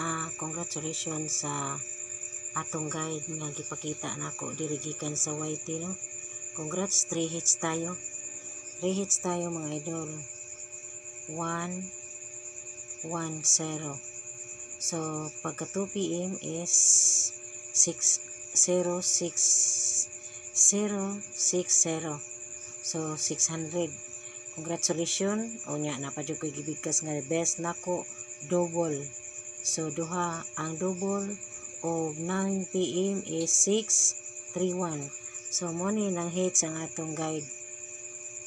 ah congratulations sa atong guide nga gipakita nako diri gikan sa YT no. Congrats 3 hits tayo. 3 hits tayo mga idol. 1 1 0. So pagka 2 PM is 6 0 6 0 6 0. So 600. Congratulations. O nya napadyo ko gibigkas nga best nako double. So duha ang double o 9 PM is 631. So mo ni nang hits ang atong guide.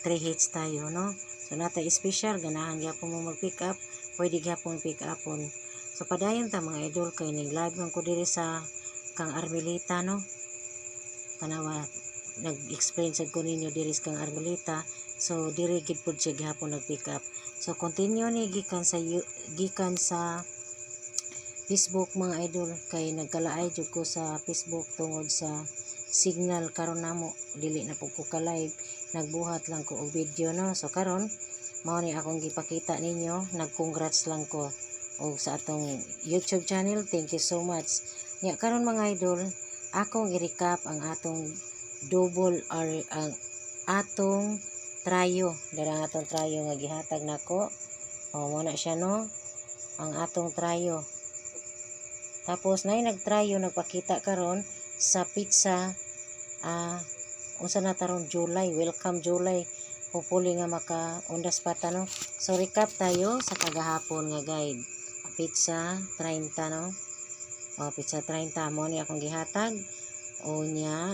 3 hits tayo no. So nata special ganahan gyapon mo mag-pick up, pwede gyapon pick upon. So padayon ta mga idol kay ning live man ko diri sa kang Armelita no. Tanawa nag-explain sa ko ninyo diri sa kang Armelita. So diri gid pud siya gihapon nag-pick up. So continue ni gikan sa gikan sa Facebook mga idol kay nagkalaay jud ko sa Facebook tungod sa signal karon namo. Dili na pud ko ka live nagbuhat lang ko og video no? So karon mao ni akong gipakita ninyo. Nag-congrats lang ko og sa atong YouTube channel. Thank you so much. Nya karon mga idol akong i-recap ang atong double or ang atong trayo. Dara ang atong trayo nga gihatag nako. O mo na siya no? Ang atong trayo tapos nay nagtrayo nagpakita karon sa pizza ah unsa na taron July welcome July. Hopefully nga maka undas pata no? So recap tayo sa kagahapon nga guide. Pizza 30 no? O pizza 30 mo ni akong gihatag. O nya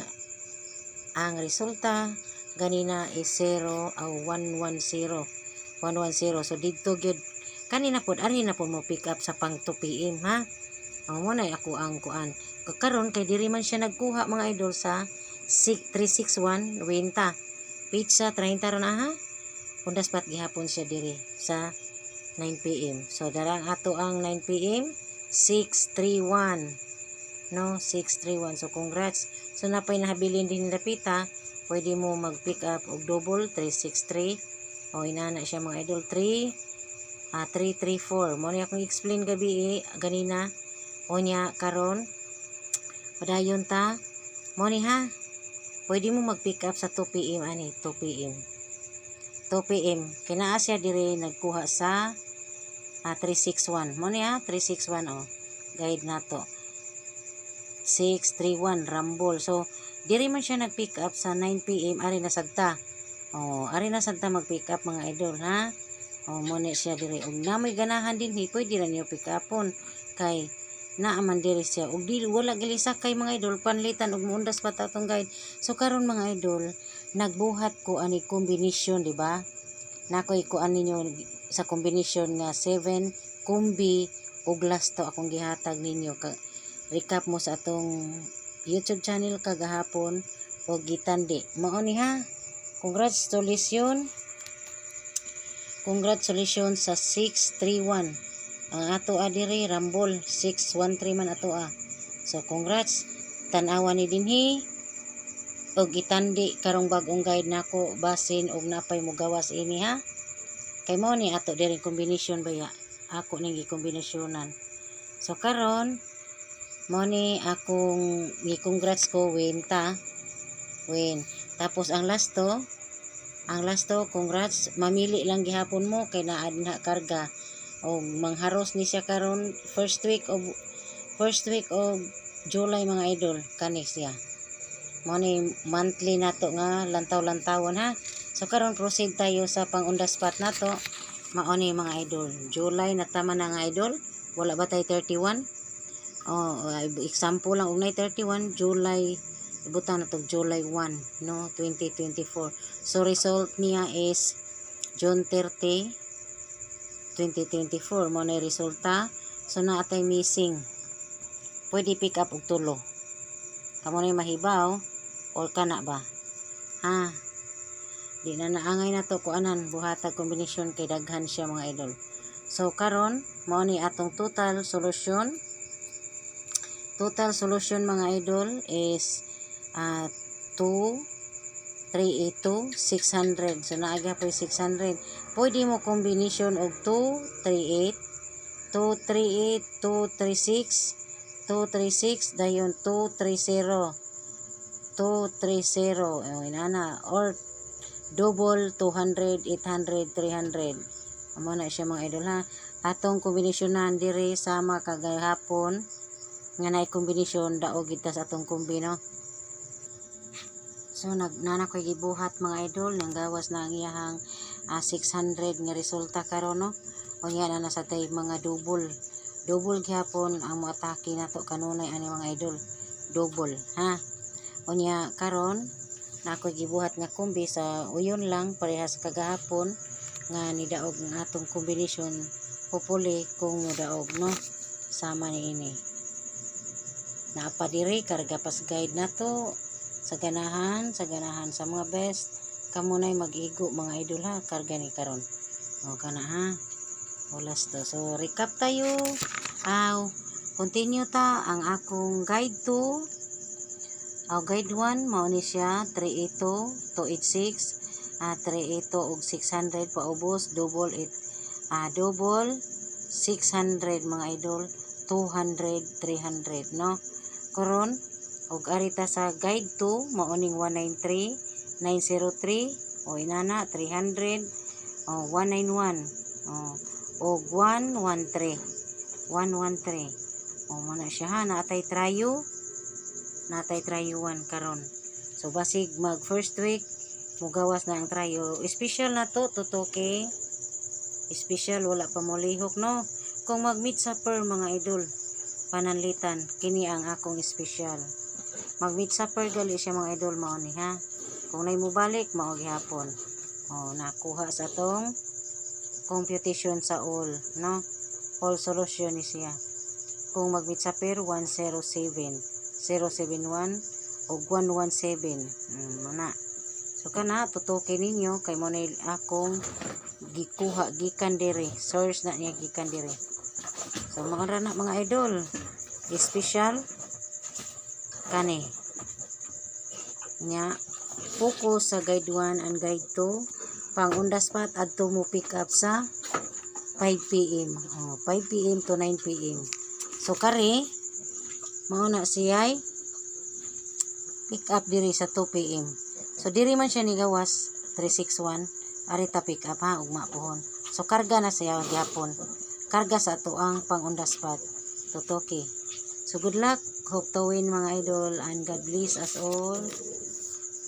ang resulta ganina is 0 o 110 110 so didto gyud kanina pod ari na pod mo pick up sa pang 2 PM ha ang mo ako ang kuan. Karon kay diri man siya nagkuha mga idol sa 361 Winta pizza 30 ron aha? Undas pat gihapon siya diri sa 9 PM so darang ato ang 9 PM 631 no 631 so congrats. So napay nahabilin din nila pwede mo mag pick up og double 363 o inana siya mga idol 3 ah 334 mo ni akong explain gabi eh, ganina o nya karon. Padayon ta. Mo ni ha pwede mo mag pick up sa 2 PM ani 2 PM 2 PM kinaa siya diri nagkuha sa ah, 361 mo ni ha 361 oh. Guide nato 631 Rambol. So diri man siya nag pick up sa 9 PM ari na sagta oh ari na sagta mag pick up mga idol ha? Oh mo siya diri. Ug na may ganahan din hi pwede ra niyo pick upon kay naaman diri siya. Ug dili wala gali sakay mga idol panlitan ug muundas pa ta tong guide? So karon mga idol nagbuhat ko ani kombinasyon di ba? Nakoy ko ani ninyo sa kombinasyon nga 7 kumbi ug last to akong gihatag ninyo. Ka recap mo sa atong YouTube channel kagahapon. O gitandi. Mao ni ha? Congratulations. Congratulations sa 631 ang ato adiri Rambol 613 man ato a. So congrats tan-awa ni dinhi og gitandi karong bagong guide nako basin og napay mo gawas ini ha. Kay mo ni ato diri kombinasyon baya. Ako ning gikombinasyonan. So karon mo ni akong gi-congrats ko win ta. Win. Tapos ang last to, ang last to, congrats, mamili lang gihapon mo kay naa din ha karga o mangharos ni siya karon first week of first week of July mga idol kani siya. Mo ni monthly nato nga lantaw-lantawon ha? So karon proceed tayo sa pangundas spot nato. Mao ni mga idol July na tama na nga idol. Wala ba tay 31 oh example lang og nay 31 July ibutang na to July 1 no? 2024 so result niya is June 30 2024 mo na resulta. So na atay missing. Pwede pick up og tulo. Kamo na mahibaw or kana ba? Ha? Di na naangay na to kuanan buhatag kombinasyon kay daghan siya mga idol. So karon mao ni atong total solution. Total solution mga idol is uh, 2 382 600 so naaga po yung 600 pwede mo combination og 2 38 238 236 236 dayon 230 230 oh, inana or double 200 800 300 amo na siya mga idol ha? Atong kombinasyonan diri sama kagahapon. Nga naay kombinasyon daog kita sa atong kumbino so nag nana koy gibuhat mga idol. Nang gawas na ang iyahang ah, 600 nga resulta karon no? O nga na nasa tay mga double. Double gyapon ang mga atake nato kanunay ani mga idol. Double ha? Unya karon na ako gibuhat nga kumbi sa uyon lang parehas kagahapon nga nidaog ng atong kombinasyon hopefully kung nidaog no? Sama ni ini. Naapa diri karga pas guide nato sa ganahan sa ganahan sa mga best kamunay mag-igo mga idol ha? Karga ni karon. O kana ha? Ulas to. So recap tayo. Aw continue ta ang akong guide to. Aw guide 1 mao siya 382 286 ah 382 og 600 paubos double it ah double 600 mga idol 200 300 no? Karon og arita sa guide 2 mao ning 193 903 o inana 300 o 191 o og 113 113 o mo na siya ha? Naatay trayo natay trayuan karon. So basig mag first week mugawas na ang trayo special na to tutoke special wala pa mo lihok no? Kung mag meet sa per mga idol pananlitan kini ang akong special. Mag meet sa per gali siya mga idol mao ni ha kung nay mo balik mao gihapon. Oh nakuha sa tong computation sa all no? All solution ni siya. Kung mag meet sa per 107 071 o 117 mm, so kana tutukin ninyo kay mo na akong gikuha gikan diri. Source na niya gikan diri. So mga rana mga idol special kani nya focus sa guide 1 and guide 2 pang the spot adto mo pick up sa 5 pm oh, 5 pm to 9 pm so kare mao na siya pick up diri sa 2 pm so diri man siya ni gawas 361 ari ta pick up ha ugma pohon so karga na siya gyapon. Karga sa ato ang pang on the spot tutoki so good luck. Hope to win mga idol and God bless us all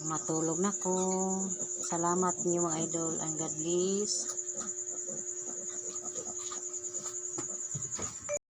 matulog na ko salamat niyo mga idol and God bless